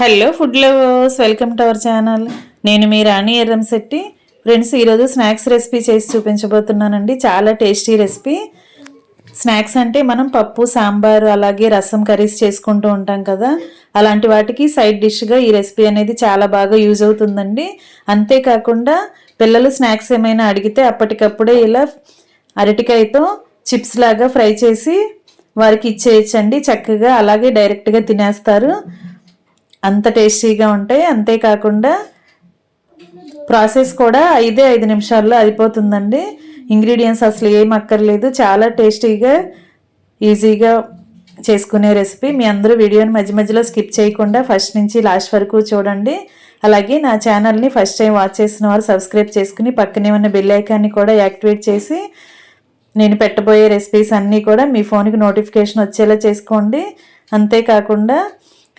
Hello food lovers welcome to our channel నేను మీ Rani Erramsetti friends ఈరోజు స్నాక్స్ రెసిపీ చేసి చూపించబోతున్నానండి. చాలా టేస్టీ రెసిపీ స్నాక్స్ అంటే మనం పప్పు సాంబారు అలాగే రసం కర్రీస్ చేసుకుంటూ ఉంటాం కదా. అలాంటి వాటికి సైడ్ డిష్గా ఈ రెసిపీ అనేది చాలా బాగా యూజ్ అవుతుందండి. అంతేకాకుండా పిల్లలు స్నాక్స్ ఏమైనా అడిగితే అప్పటికప్పుడే ఇలా అరటికాయతో చిప్స్ లాగా ఫ్రై చేసి వారికి ఇచ్చేయచ్చండి. చక్కగా అలాగే డైరెక్ట్గా తినేస్తారు. అంత టేస్టీగా ఉంటాయి. అంతేకాకుండా ప్రాసెస్ కూడా ఐదే ఐదు నిమిషాల్లో అయిపోతుందండి. ఇంగ్రీడియంట్స్ అసలు ఏం అక్కర్లేదు. చాలా టేస్టీగా ఈజీగా చేసుకునే రెసిపీ. మీ అందరూ వీడియోని మధ్య మధ్యలో స్కిప్ చేయకుండా ఫస్ట్ నుంచి లాస్ట్ వరకు చూడండి. అలాగే నా ఛానల్ని ఫస్ట్ టైం వాచ్ చేసిన వారు సబ్స్క్రైబ్ చేసుకుని పక్కనే ఉన్న బెల్ ఐకాన్ని కూడా యాక్టివేట్ చేసి నేను పెట్టబోయే రెసిపీస్ అన్నీ కూడా మీ ఫోన్కి నోటిఫికేషన్ వచ్చేలా చేసుకోండి. అంతేకాకుండా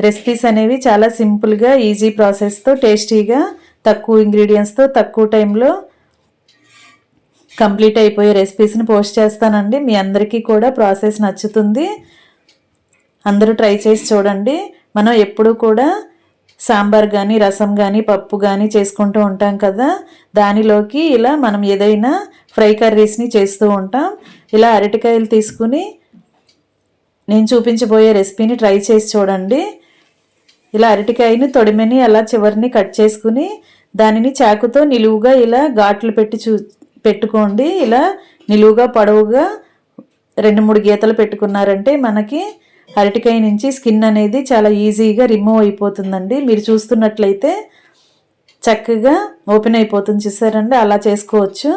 రెసిపీస్ అనేవి చాలా సింపుల్గా ఈజీ ప్రాసెస్తో టేస్టీగా తక్కువ ఇంగ్రీడియంట్స్తో తక్కువ టైంలో కంప్లీట్ అయిపోయే రెసిపీస్ని పోస్ట్ చేస్తానండి. మీ అందరికీ కూడా ప్రాసెస్ నచ్చుతుంది. అందరూ ట్రై చేసి చూడండి. మనం ఎప్పుడూ కూడా సాంబార్ కానీ రసం కానీ పప్పు కానీ చేసుకుంటూ ఉంటాం కదా. దానిలోకి ఇలా మనం ఏదైనా ఫ్రై కర్రీస్ని చేస్తూ ఉంటాం. ఇలా అరటికాయలు తీసుకుని నేను చూపించబోయే రెసిపీని ట్రై చేసి చూడండి. ఇలా అరటికాయని తొడిమెని అలా చివరిని కట్ చేసుకుని దానిని చాకుతో నిలువుగా ఇలా ఘాట్లు పెట్టి చూ పెట్టుకోండి. ఇలా నిలువుగా పొడవుగా రెండు మూడు గీతలు పెట్టుకున్నారంటే మనకి అరటికాయ నుంచి స్కిన్ అనేది చాలా ఈజీగా రిమూవ్ అయిపోతుందండి. మీరు చూస్తున్నట్లయితే చక్కగా ఓపెన్ అయిపోతుంది చూసారండి. అలా చేసుకోవచ్చు.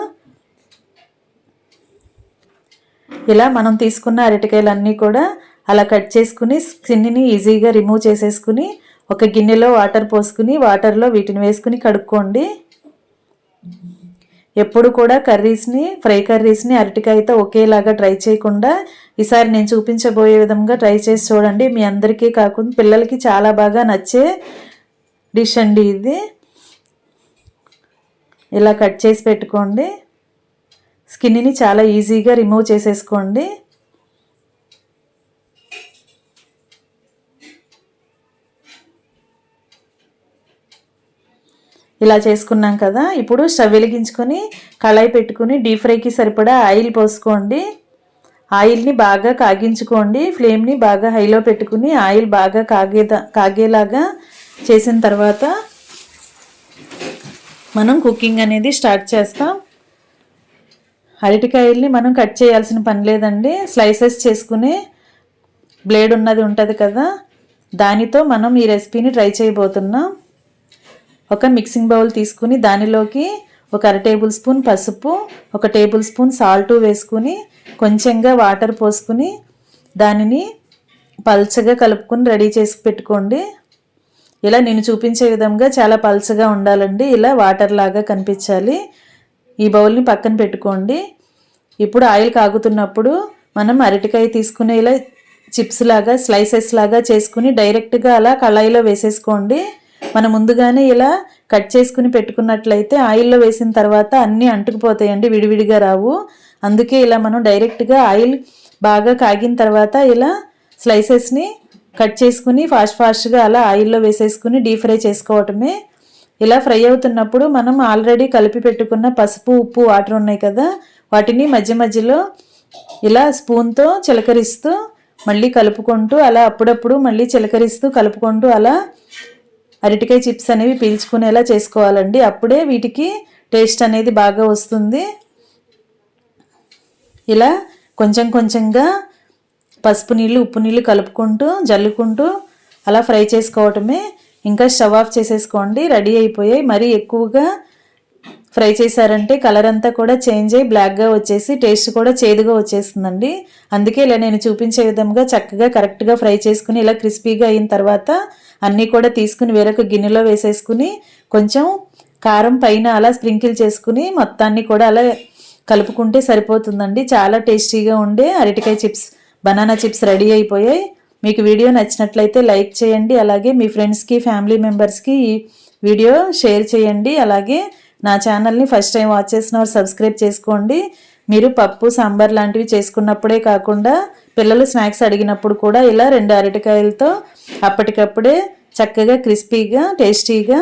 ఇలా మనం తీసుకున్న అరటికాయలన్నీ కూడా అలా కట్ చేసుకుని స్కిన్ని ఈజీగా రిమూవ్ చేసేసుకుని ఒక గిన్నెలో వాటర్ పోసుకుని వాటర్లో వీటిని వేసుకుని కడుక్కోండి. ఎప్పుడు కూడా కర్రీస్ని ఫ్రై కర్రీస్ని అరటికాయతో ఒకేలాగా ట్రై చేయకుండా ఈసారి నేను చూపించబోయే విధంగా ట్రై చేసి చూడండి. మీ అందరికీ కాకుండా పిల్లలకి చాలా బాగా నచ్చే డిష్ అండి ఇది. ఇలా కట్ చేసి పెట్టుకోండి. స్కిన్ని చాలా ఈజీగా రిమూవ్ చేసేసుకోండి. ఇలా చేసుకున్నాం కదా. ఇప్పుడు స్టవ్ వెలిగించుకొని కళాయి పెట్టుకుని డీప్ ఫ్రైకి సరిపడా ఆయిల్ పోసుకోండి. ఆయిల్ని బాగా కాగించుకోండి. ఫ్లేమ్ని బాగా హైలో పెట్టుకుని ఆయిల్ బాగా కాగేదా కాగేలాగా చేసిన తర్వాత మనం కుకింగ్ అనేది స్టార్ట్ చేస్తాం. అరటికాయల్ని మనం కట్ చేయాల్సిన పని లేదండి. స్లైసెస్ చేసుకుని బ్లేడ్ ఉన్నది ఉంటుంది కదా. దానితో మనం ఈ రెసిపీని ట్రై చేయబోతున్నాం. ఒక మిక్సింగ్ బౌల్ తీసుకుని దానిలోకి ఒక అర టేబుల్ స్పూన్ పసుపు ఒక టేబుల్ స్పూన్ సాల్ట్ వేసుకుని కొంచెంగా వాటర్ పోసుకుని దానిని పల్చగా కలుపుకొని రెడీ చేసి పెట్టుకోండి. ఇలా నేను చూపించే విధంగా చాలా పల్చగా ఉండాలండి. ఇలా వాటర్ లాగా కనిపించాలి. ఈ బౌల్ని పక్కన పెట్టుకోండి. ఇప్పుడు ఆయిల్ కాగుతున్నప్పుడు మనం అరటికాయ తీసుకునే ఇలా చిప్స్ లాగా స్లైసెస్ లాగా చేసుకుని డైరెక్ట్గా అలా కళాయిలో వేసేసుకోండి. మనం ముందుగానే ఇలా కట్ చేసుకుని పెట్టుకున్నట్లయితే ఆయిల్లో వేసిన తర్వాత అన్నీ అంటుకుపోతాయండి విడివిడిగా రావు. అందుకే ఇలా మనం డైరెక్ట్గా ఆయిల్ బాగా కాగిన తర్వాత ఇలా స్లైసెస్ని కట్ చేసుకుని ఫాస్ట్ ఫాస్ట్గా అలా ఆయిల్లో వేసేసుకుని డీప్ ఫ్రై చేసుకోవటమే. ఇలా ఫ్రై అవుతున్నప్పుడు మనం ఆల్రెడీ కలిపి పెట్టుకున్న పసుపు ఉప్పు వాటర్ ఉన్నాయి కదా వాటిని మధ్య మధ్యలో ఇలా స్పూన్తో చిలకరిస్తూ మళ్ళీ కలుపుకుంటూ అలా అప్పుడప్పుడు మళ్ళీ చిలకరిస్తూ కలుపుకుంటూ అలా అరటికాయ చిప్స్ అనేవి పీల్చుకునేలా చేసుకోవాలండి. అప్పుడే వీటికి టేస్ట్ అనేది బాగా వస్తుంది. ఇలా కొంచెం కొంచెంగా పసుపు నీళ్ళు ఉప్పు నీళ్ళు కలుపుకుంటూ జల్లుకుంటూ అలా ఫ్రై చేసుకోవటమే. ఇంకా స్టవ్ ఆఫ్ చేసేసుకోండి. రెడీ అయిపోయాయి. మరీ ఎక్కువగా ఫ్రై చేశారంటే కలర్ అంతా కూడా చేంజ్ అయ్యి బ్లాక్గా వచ్చేసి టేస్ట్ కూడా చేదుగా వచ్చేస్తుందండి. అందుకే ఇలా నేను చూపించే విధంగా చక్కగా కరెక్ట్గా ఫ్రై చేసుకుని ఇలా క్రిస్పీగా అయిన తర్వాత అన్నీ కూడా తీసుకుని వేరొక గిన్నెలో వేసేసుకుని కొంచెం కారం పైన అలా స్ప్రింకిల్ చేసుకుని మొత్తాన్ని కూడా అలా కలుపుకుంటే సరిపోతుందండి. చాలా టేస్టీగా ఉండే అరటికాయ చిప్స్ బనానా చిప్స్ రెడీ అయిపోయాయి. మీకు వీడియో నచ్చినట్లయితే లైక్ చేయండి. అలాగే మీ ఫ్రెండ్స్కి ఫ్యామిలీ మెంబర్స్కి ఈ వీడియో షేర్ చేయండి. అలాగే నా ఛానల్ని ఫస్ట్ టైం వాచ్ చేసిన వారు సబ్స్క్రైబ్ చేసుకోండి. మీరు పప్పు సాంబార్ లాంటివి చేసుకున్నప్పుడే కాకుండా పిల్లలు స్నాక్స్ అడిగినప్పుడు కూడా ఇలా రెండు అరటికాయలతో అప్పటికప్పుడే చక్కగా క్రిస్పీగా టేస్టీగా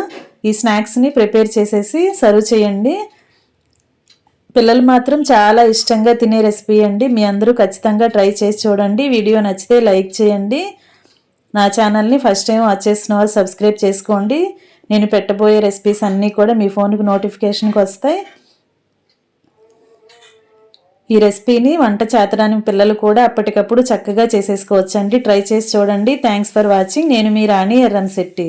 ఈ స్నాక్స్ని ప్రిపేర్ చేసేసి సర్వ్ చేయండి. పిల్లలు మాత్రం చాలా ఇష్టంగా తినే రెసిపీ అండి. మీ అందరూ ఖచ్చితంగా ట్రై చేసి చూడండి. వీడియో నచ్చితే లైక్ చేయండి. నా ఛానల్ని ఫస్ట్ టైం వాచ్ చేసిన వాళ్ళు సబ్స్క్రైబ్ చేసుకోండి. నేను పెట్టబోయే రెసిపీస్ అన్నీ కూడా మీ ఫోన్కి నోటిఫికేషన్కి వస్తాయి. ఈ రెసిపీని వంట చేతడానికి పిల్లలు కూడా అప్పటికప్పుడు చక్కగా చేసేసుకోవచ్చండి. ట్రై చేసి చూడండి. థ్యాంక్స్ ఫర్ వాచింగ్ నేను మీ రాణి ఎర్రంశెట్టి